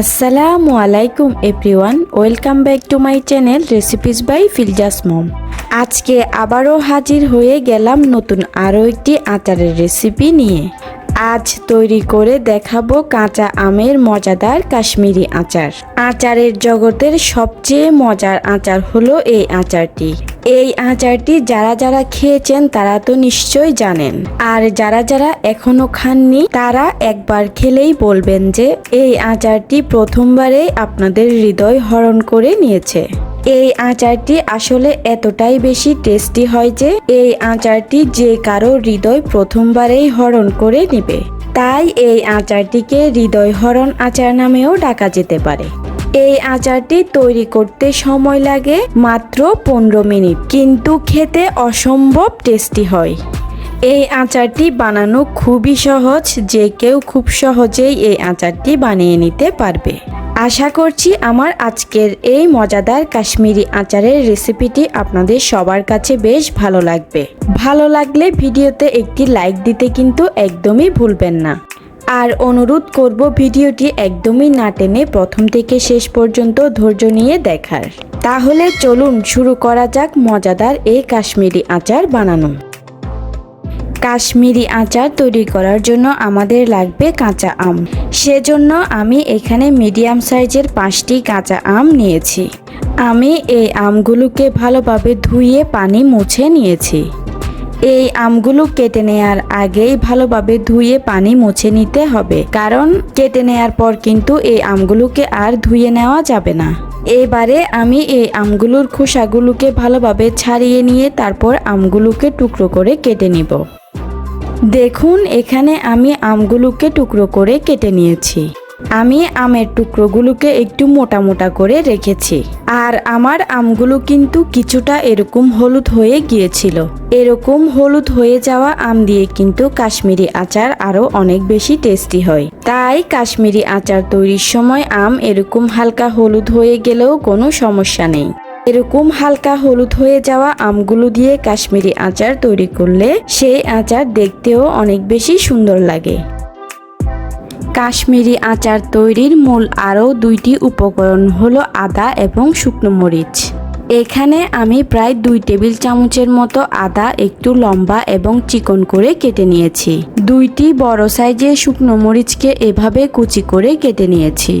আসসালামু আলাইকুম everyone, welcome back to my channel recipes by Filza's mom. আজকে আবারও হাজির হয়ে গেলাম নতুন আরও একটি আচারের রেসিপি নিয়ে। আজ তৈরি করে দেখাবো কাঁচা আমের মজাদার কাশ্মীরি আচার। আচারের জগতের সবচেয়ে মজার আচার হলো এই আচারটি। এই আচারটি যারা যারা খেয়েছেন তারা তো নিশ্চয়ই জানেন। আর যারা যারা এখনও খাননি, তারা একবার খেলেই বলবেন যে, এই আচারটি প্রথমবারেই আপনাদের হৃদয় হরণ করে নিয়েছে। এই আচারটি আসলে এতটাই বেশি টেস্টি হয় যে এই আচারটি যে কারও হৃদয় প্রথমবারেই হরণ করে নেবে। তাই এই আচারটিকে হৃদয় হরণ আচার নামেও ডাকা যেতে পারে। এই আচারটি তৈরি করতে সময় লাগে মাত্র পনেরো মিনিট, কিন্তু খেতে অসম্ভব টেস্টি হয়। এই আচারটি বানানো খুবই সহজ, যে কেউ খুব সহজেই এই আচারটি বানিয়ে নিতে পারবে। আশা করছি আমার আজকের এই মজাদার কাশ্মীরি আচারের রেসিপিটি আপনাদের সবার কাছে বেশ ভালো লাগবে। ভালো লাগলে ভিডিওতে একটি লাইক দিতে কিন্তু একদমই ভুলবেন না। আর অনুরোধ করব ভিডিওটি একদমই না টেনে প্রথম থেকে শেষ পর্যন্ত ধৈর্য নিয়ে দেখার। তাহলে চলুন শুরু করা যাক মজাদার এই কাশ্মীরি আচার বানানো। কাশ্মীরি আচার তৈরি করার জন্য আমাদের লাগবে কাঁচা আম। সেজন্য আমি এখানে মিডিয়াম সাইজের পাঁচটি কাঁচা আম নিয়েছি। আমি এই আমগুলোকে ভালোভাবে ধুয়ে পানি মুছে নিয়েছি। এই আমগুলো কেটে নেয়ার আগেই ভালোভাবে ধুয়ে পানি মুছে নিতে হবে। কারণ কেটে নেয়ার পর কিন্তু এই আমগুলোকে আর ধুয়ে নেওয়া যাবে না। এবারে আমি এই আমগুলোর খোসাগুলোকে ভালোভাবে ছাড়িয়ে নিয়ে তারপর আমগুলোকে টুকরো করে কেটে নিব। দেখুন, এখানে আমি আমগুলোকে টুকরো করে কেটে নিয়েছি। আমি আমের টুকরোগুলোকে একটু মোটা মোটা করে রেখেছি। আর আমার আমগুলো কিন্তু কিছুটা এরকম হলুদ হয়ে গিয়েছিল। এরকম হলুদ হয়ে যাওয়া আম দিয়ে কিন্তু কাশ্মীরি আচার আরও অনেক বেশি টেস্টি হয়। তাই কাশ্মীরি আচার তৈরির সময় আম এরকম হালকা হলুদ হয়ে গেলেও কোনো সমস্যা নেই। এরকম হালকা হলুদ হয়ে যাওয়া আমগুলো দিয়ে কাশ্মীরি আচার তৈরি করলে সেই আচার দেখতেও অনেক বেশি সুন্দর লাগে। কাশ্মীরি আচার তৈরির মূল আরও দুইটি উপকরণ হলো আদা এবং শুকনো মরিচ। এখানে আমি প্রায় দুই টেবিল চামচের মতো আদা একটু লম্বা এবং চিকন করে কেটে নিয়েছি। দুইটি বড় সাইজের শুকনো মরিচকে এভাবে কুচি করে কেটে নিয়েছি।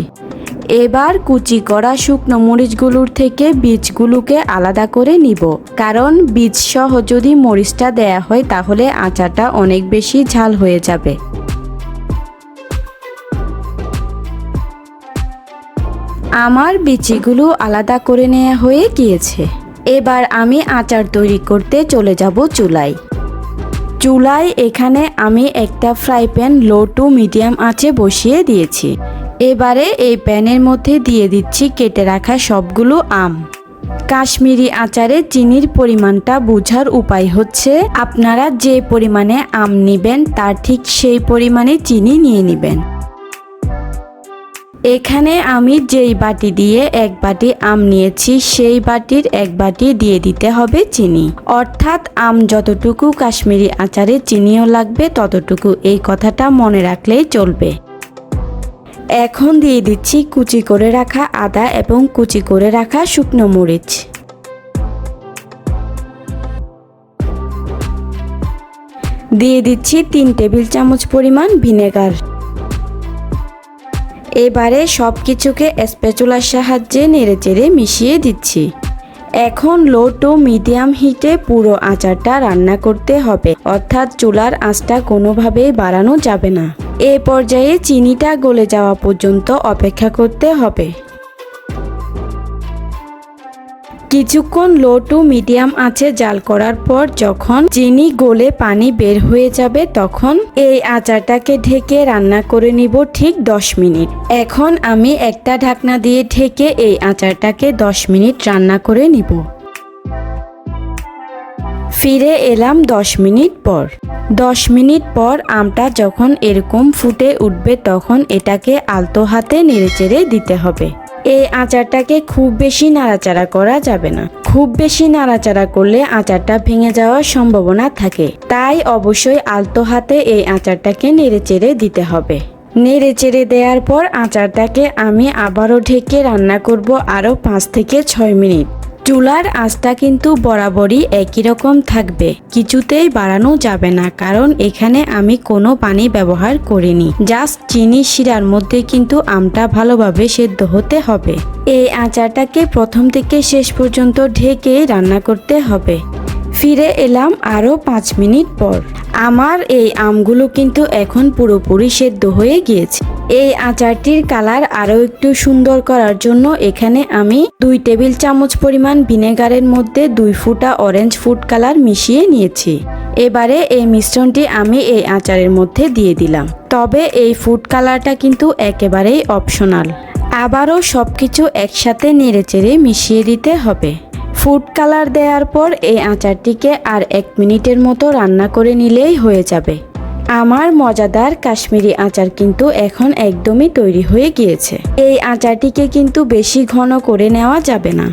এবার কুচি করা শুকনো মরিচগুলোর থেকে বীজগুলোকে আলাদা করে নিব। কারণ বীজ সহ যদি মরিচটা দেয়া হয় তাহলে আচারটা অনেক বেশি ঝাল হয়ে যাবে। আমার বিচিগুলো আলাদা করে নেওয়া হয়ে গিয়েছে। এবার আমি আচার তৈরি করতে চলে যাব চুলায়। চুলায় এখানে আমি একটা fry pan low to medium আঁচে বসিয়ে দিয়েছি। এবারে এই প্যানের মধ্যে দিয়ে দিচ্ছি কেটে রাখা সবগুলো আম। কাশ্মীরি আচারে চিনির পরিমাণটা বোঝার উপায় হচ্ছে, আপনারা যে পরিমাণে আম নেবেন তার ঠিক সেই পরিমাণে চিনি নিয়ে নেবেন। এখানে আমি যেই বাটি দিয়ে এক বাটি আম নিয়েছি, সেই বাটির এক বাটি দিয়ে দিতে হবে চিনি। অর্থাৎ আম যতটুকু কাশ্মীরি আচারে চিনিও লাগবে, ততটুকু এই কথাটা মনে রাখলেই চলবে। এখন দিয়ে দিচ্ছি কুচি করে রাখা আদা এবং কুচি করে রাখা শুকনো মরিচ। দিয়ে দিচ্ছি তিন টেবিল চামচ পরিমাণ ভিনেগার। এবারে সব কিছুকে স্পেচুলার সাহায্যে নেড়েচেড়ে মিশিয়ে দিচ্ছি। এখন লো টু মিডিয়াম হিটে পুরো আচারটা রান্না করতে হবে। অর্থাৎ চুলার আঁচটা কোনোভাবেই বাড়ানো যাবে না। এ পর্যায়ে চিনিটা গলে যাওয়া পর্যন্ত অপেক্ষা করতে হবে। কিছুক্ষণ লো টু মিডিয়াম আছে জাল করার পর যখন চিনি গলে পানি বের হয়ে যাবে তখন এই আচারটাকে ঢেকে রান্না করে নিব ঠিক 10 মিনিট। এখন আমি একটা ঢাকনা দিয়ে ঢেকে এই আচারটাকে 10 মিনিট রান্না করে নিব। ফিরে এলাম 10 মিনিট পর। 10 মিনিট পর আমটা যখন এরকম ফুটে উঠবে তখন এটাকে আলতো হাতে নেড়েচেড়ে দিতে হবে। এই আচারটাকে খুব বেশি নাড়াচাড়া করা যাবে না। খুব বেশি নাড়াচাড়া করলে আচারটা ভেঙে যাওয়ার সম্ভাবনা থাকে। তাই অবশ্যই আলতো হাতে এই আচারটাকে নেড়েচেড়ে দিতে হবে। নেড়ে চেড়ে দেওয়ার পর আচারটাকে আমি আবারও ঢেকে রান্না করব আরও পাঁচ থেকে ছয় মিনিট। চুলার আঁচটা কিন্তু বরাবরই একই রকম থাকবে। কিছুতেই বাড়ানো যাবে না, কারণ এখানে আমি কোনো পানি ব্যবহার করিনি। জাস্ট চিনি শিরার মধ্যে কিন্তু আমটা ভালোভাবে সেদ্ধ হতে হবে। এই আচারটাকে প্রথম থেকে শেষ পর্যন্ত ঢেকে রান্না করতে হবে। ফিরে এলাম আরও পাঁচ মিনিট পর। আমার এই আমগুলো কিন্তু এখন পুরোপুরি সেদ্ধ হয়ে গিয়েছে। এই আচারটির কালার আরও একটু সুন্দর করার জন্য এখানে আমি দুই টেবিল চামচ পরিমাণ ভিনেগারের মধ্যে দুই ফুটা অরেঞ্জ ফুড কালার মিশিয়ে নিয়েছি। এবারে এই মিশ্রণটি আমি এই আচারের মধ্যে দিয়ে দিলাম। তবে এই ফুড কালারটা কিন্তু একেবারেই অপশনাল। আবারও সব কিছু একসাথে নেড়েচেড়ে মিশিয়ে দিতে হবে। ফুড কালার দেওয়ার পর এই আচারটিকে আর এক মিনিটের মতো রান্না করে নিলেই হয়ে যাবে। আমার মজাদার কাশ্মীরি আচার কিন্তু এখন একদমই তৈরি হয়ে গিয়েছে। এই আচারটিকে কিন্তু বেশি ঘন করে নেওয়া যাবে না।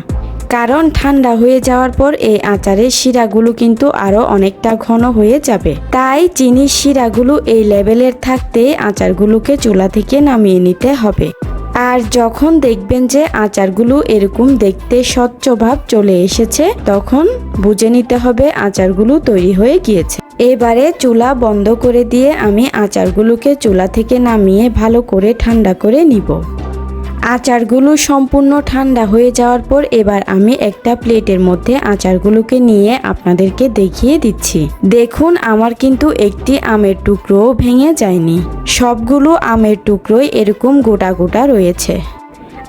কারণ ঠান্ডা হয়ে যাওয়ার পর এই আচারের শিরাগুলো কিন্তু আরও অনেকটা ঘন হয়ে যাবে। তাই চিনির শিরাগুলো এই লেভেলের থাকতে আচারগুলোকে চুলা থেকে নামিয়ে নিতে হবে। আর যখন দেখবেন যে আচারগুলো এরকম দেখতে স্বচ্ছ ভাব চলে এসেছে, তখন বুঝে নিতে হবে আচারগুলো তৈরি হয়ে গিয়েছে। এবারে চুলা বন্ধ করে দিয়ে আমি আচারগুলোকে চুলা থেকে নামিয়ে ভালো করে ঠান্ডা করে নিব। আচারগুলো সম্পূর্ণ ঠান্ডা হয়ে যাওয়ার পর এবার আমি একটা প্লেটের মধ্যে আচারগুলোকে নিয়ে আপনাদেরকে দেখিয়ে দিচ্ছি। দেখুন, আমার কিন্তু একটি আমের টুকরোও ভেঙে যায়নি। সবগুলো আমের টুকরোই এরকম গোটা গোটা রয়েছে।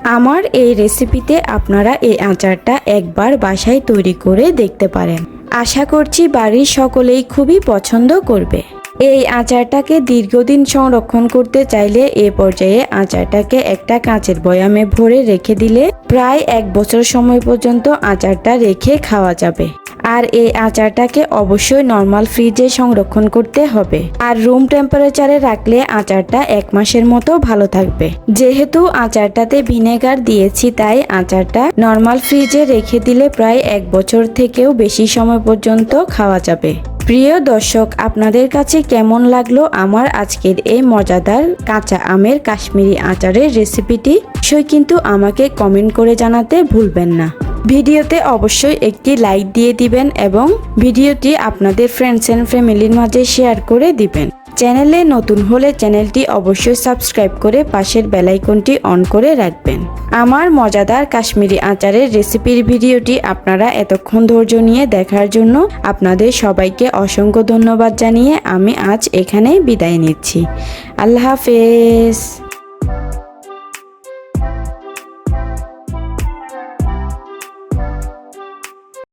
আমার এই রেসিপিতে আপনারা এই আচারটা একবার বাসায় তৈরি করে দেখতে পারেন। আশা করছি বাড়ির সকলেই খুবই পছন্দ করবে। এই আচারটাকে দীর্ঘদিন সংরক্ষণ করতে চাইলে এ পর্যায়ে আচারটাকে একটা কাঁচের বয়ামে ভরে রেখে দিলে প্রায় এক বছর সময় পর্যন্ত আচারটা রেখে খাওয়া যাবে। আর এই আচারটাকে অবশ্যই নর্মাল ফ্রিজে সংরক্ষণ করতে হবে। আর রুম টেম্পারেচারে রাখলে আচারটা এক মাসের মতো ভালো থাকবে। যেহেতু আচারটাতে ভিনেগার দিয়েছি, তাই আচারটা নর্মাল ফ্রিজে রেখে দিলে প্রায় এক বছর থেকেও বেশি সময় পর্যন্ত খাওয়া যাবে। প্রিয় দর্শক, আপনাদের কাছে কেমন লাগল আমার আজকের এই মজাদার কাঁচা আমের কাশ্মীরি আচারের রেসিপিটি? সই কিন্তু আমাকে কমেন্ট করে জানাতে ভুলবেন না। ভিডিওতে অবশ্যই একটি লাইক দিয়ে দিবেন এবং ভিডিওটি আপনাদের ফ্রেন্ডস অ্যান্ড ফ্যামিলির মাঝে শেয়ার করে দিবেন। চ্যানেলে নতুন হলে চ্যানেলটি অবশ্যই সাবস্ক্রাইব করে পাশের বেলাইকনটি অন করে রাখবেন। আমার মজাদার কাশ্মীরি আচারের রেসিপির ভিডিওটি আপনারা এতক্ষণ ধৈর্য নিয়ে দেখার জন্য আপনাদের সবাইকে অসংখ্য ধন্যবাদ জানিয়ে আমি আজ এখানে বিদায় নিচ্ছি। আল্লাহ হাফেজ।